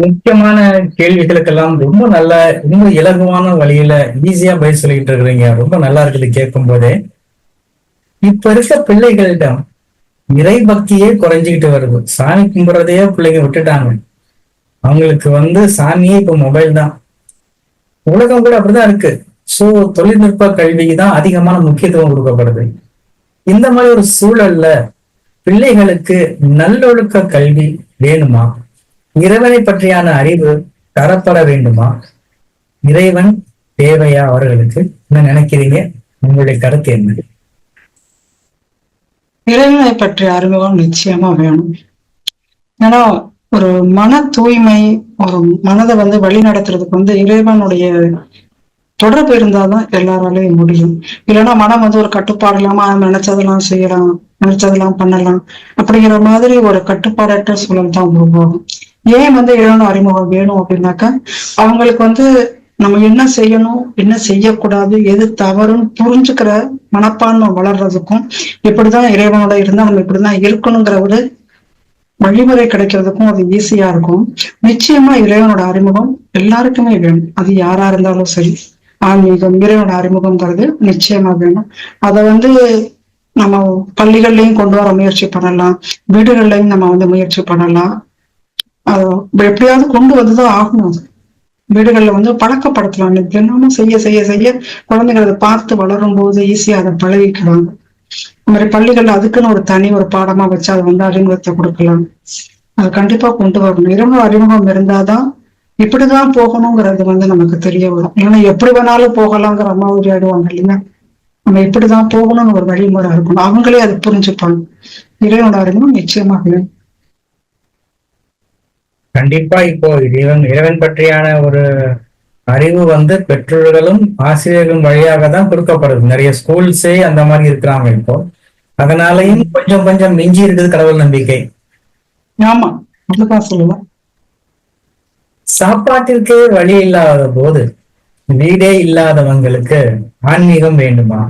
முக்கியமான கேள்விகளுக்கெல்லாம் ரொம்ப நல்ல ரொம்ப இலகுவான வழியில ஈஸியா பதில் சொல்லிட்டு இருக்கிறீங்க. ரொம்ப நல்லா இருக்குது கேட்கும் போதே இப்ப இருக்க பிள்ளைகளிடம் இறை பக்தியே குறைஞ்சுக்கிட்டு வருது. சாமி கும்பிட்றதையே பிள்ளைங்க விட்டுட்டாங்க. அவங்களுக்கு வந்து சாமியே இப்ப மொபைல் தான். உலகம் கூட அப்படிதான் இருக்கு. சோ தொழில்நுட்ப கல்விக்கு தான் அதிகமான முக்கியத்துவம் கொடுக்கப்படுது. இந்த மாதிரி ஒரு சூழல்ல பிள்ளைகளுக்கு நல்லொழுக்க கல்வி வேணுமா? இறைவனை பற்றியான அறிவு தரப்பட வேண்டுமா? இறைவன் தேவையா அவர்களுக்கு? என்ன நினைக்கிறீங்க? உங்களுடைய கருத்து என்ன? இறைவனை பற்றிய அறிமுகம் நிச்சயமா வேணும். ஏன்னா ஒரு மன தூய்மை ஒரு மனதை வந்து வழி நடத்துறதுக்கு வந்து இறைவனுடைய தொடர்பு இருந்தாதான் எல்லாராலையும் முடியும். இல்லைன்னா மனம் வந்து ஒரு கட்டுப்பாடு இல்லாம நினைச்சதெல்லாம் செய்யலாம் நினைச்சதெல்லாம் பண்ணலாம் அப்படிங்கிற மாதிரி ஒரு கட்டுப்பாடற்ற சூழல் தான் உருவாகும். ஏன் வந்து இறைவன் அறிமுகம் வேணும் அப்படின்னாக்கா அவங்களுக்கு வந்து நம்ம என்ன செய்யணும் என்ன செய்யக்கூடாது எது தவறுன்னு புரிஞ்சுக்கிற மனப்பான்மை வளர்றதுக்கும் இப்படிதான் இறைவனோட இருந்தா நம்ம இப்படிதான் இருக்கணுங்கிற ஒரு வழிமுறை கிடைக்கிறதுக்கும் அது ஈஸியா இருக்கும். நிச்சயமா இறைவனோட அறிமுகம் எல்லாருக்குமே வேணும். அது யாரா இருந்தாலும் சரி. ஆன்மீகம் இறைவனோட அறிமுகம்ங்கிறது நிச்சயமா வேணும். அதை வந்து நம்ம பள்ளிகள்லயும் கொண்டு வர முயற்சி பண்ணலாம். வீடுகள்லயும் நம்ம வந்து முயற்சி பண்ணலாம். எப்படியாவது கொண்டு வந்துதான் ஆகணும் அது. வீடுகள்ல வந்து பழக்கப்படுத்தலாம் தினமும் செய்ய செய்ய செய்ய குழந்தைகள் அதை பார்த்து வளரும் போது ஈஸியா அதை பழகிக்கிறாங்க. இந்த மாதிரி பள்ளிகள்ல அதுக்குன்னு ஒரு தனி ஒரு பாடமா வச்சு அதை வந்து அறிமுகத்தை கொடுக்கலாம். அது கண்டிப்பா கொண்டு வரணும். இரவு அறிமுகம் இருந்தாதான் இப்படிதான் போகணுங்கிறது வந்து நமக்கு தெரிய வரும். ஏன்னா எப்படி வேணாலும் போகலாங்கிற மாதிரி ஆடுவாங்க இல்லைங்க நம்ம இப்படிதான் போகணும்னு ஒரு வழிமுறை இருக்கணும். அவங்களே அது புரிஞ்சுப்பாங்க. இறைவனோட அறிமுகம் நிச்சயமாக வேணும் கண்டிப்பா இப்போ இறைவன் இறைவன் பற்றியான ஒரு அறிவு வந்து பெற்றோர்களும் ஆசிரியர்களும் வழியாக தான் கொடுக்கப்படுது. நிறைய ஸ்கூல்ஸே அந்த மாதிரி இருக்கிறாங்க இப்போ. அதனாலயும் கொஞ்சம் கொஞ்சம் மிஞ்சி இருக்குது கடவுள் நம்பிக்கை. ஆமா சொல்லலாம் சாப்பாட்டிற்கே வழி இல்லாத போது வீடே இல்லாதவங்களுக்கு ஆன்மீகம் வேண்டுமா?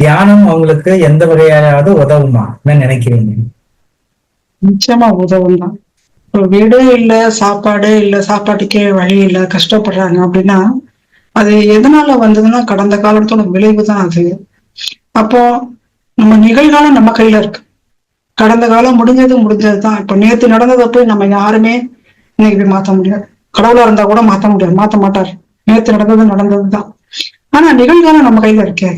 தியானம் அவங்களுக்கு எந்த வகையாவது உதவுமா? என்ன நினைக்கிறீங்க நிச்சயமா உதவும் தான் வீடே இல்லை சாப்பாடே இல்லை சாப்பாட்டுக்கே வழி இல்லை கஷ்டப்படுறாங்க அப்படின்னா அது எதனால வந்ததுன்னா கடந்த காலத்தோட விளைவு தான் அது. அப்போ நம்ம நிகழ்காலம் நம்ம கையில இருக்கு. கடந்த காலம் முடிஞ்சது முடிஞ்சது தான். இப்போ நேத்து நடந்ததை போய் நம்ம யாருமே இன்னைக்கு போய் மாத்த முடியாது. கடவுளா இருந்தா கூட மாத்த முடியாது. மாத்த மாட்டார். நேத்து நடந்தது நடந்தது தான். ஆனா நிகழ்காலம் நம்ம கையில இருக்கே.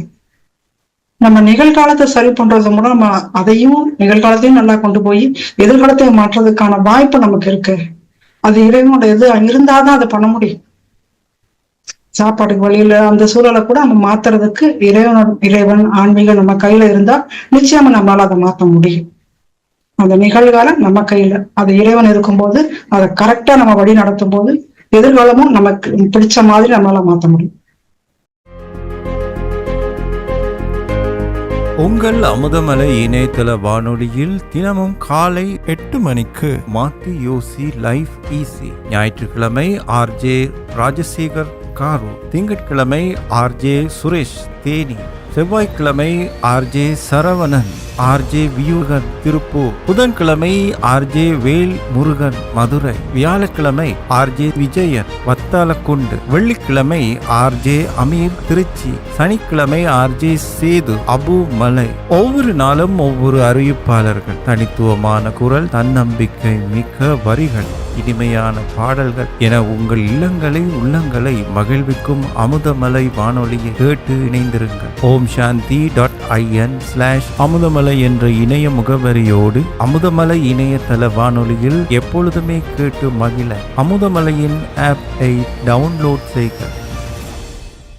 நம்ம நிகழ்காலத்தை சரி பண்றது மூலம் நம்ம அதையும் நிகழ்காலத்தையும் நல்லா கொண்டு போய் எதிர்காலத்தை மாற்றுறதுக்கான வாய்ப்பு நமக்கு இருக்கு. அது இறைவனோட இது இருந்தாதான் அதை பண்ண முடியும். சாப்பாட்டுக்கு வழியில அந்த சூழலை கூட நம்ம மாத்துறதுக்கு இறைவனோட இறைவன் ஆன்மீகம் நம்ம கையில இருந்தா நிச்சயமா நம்மளால அதை மாத்த முடியும். அந்த நிகழ்காலம் நம்ம கையில. அது இறைவன் இருக்கும்போது அதை கரெக்டா நம்ம வழி நடத்தும் போது எதிர்காலமும் நமக்கு பிடிச்ச மாதிரி நம்மளால மாத்த முடியும். உங்கள் அமுதமலை இணையதள வானொலியில் தினமும் காலை எட்டு மணிக்கு மாத்தி யோசி லைஃப் ஈஸி ஞாயிற்றுக்கிழமை ஆர்ஜே ராஜசேகர் காரு திங்கட்கிழமை ஆர்ஜே சுரேஷ் தேனி. செவ்வாய்க்கிழமை ஆர்ஜே சரவணன் ஆர்ஜே வியூகன் திருப்பூர். புதன்கிழமை ஆர்ஜே வேல் முருகன் மதுரை. வியாழக்கிழமை ஆர்ஜே விஜயன் வத்தாலக்குண்டு வெள்ளிக்கிழமை ஆர்ஜே அமீர் திருச்சி. சனிக்கிழமை ஆர்ஜே சேது அபு மலை ஒவ்வொரு நாளும் ஒவ்வொரு அறிவிப்பாளர்கள் தனித்துவமான குரல் தன்னம்பிக்கை மிக்க வரிகள். இனிமையான பாடல்கள் என உங்கள் இல்லங்களை உள்ளங்களை மகிழ்விக்கும் அமுதமலை வானொலியை கேட்டு இணைந்திருங்கள். Om Shanti dot IN slash Amudhamalai என்ற இணைய முகவரியோடு அமுதமலை இணையதள வானொலியில் எப்பொழுதுமே கேட்டு மகிழ அமுதமலையின் ஆப்பை டவுன்லோட் செய்க.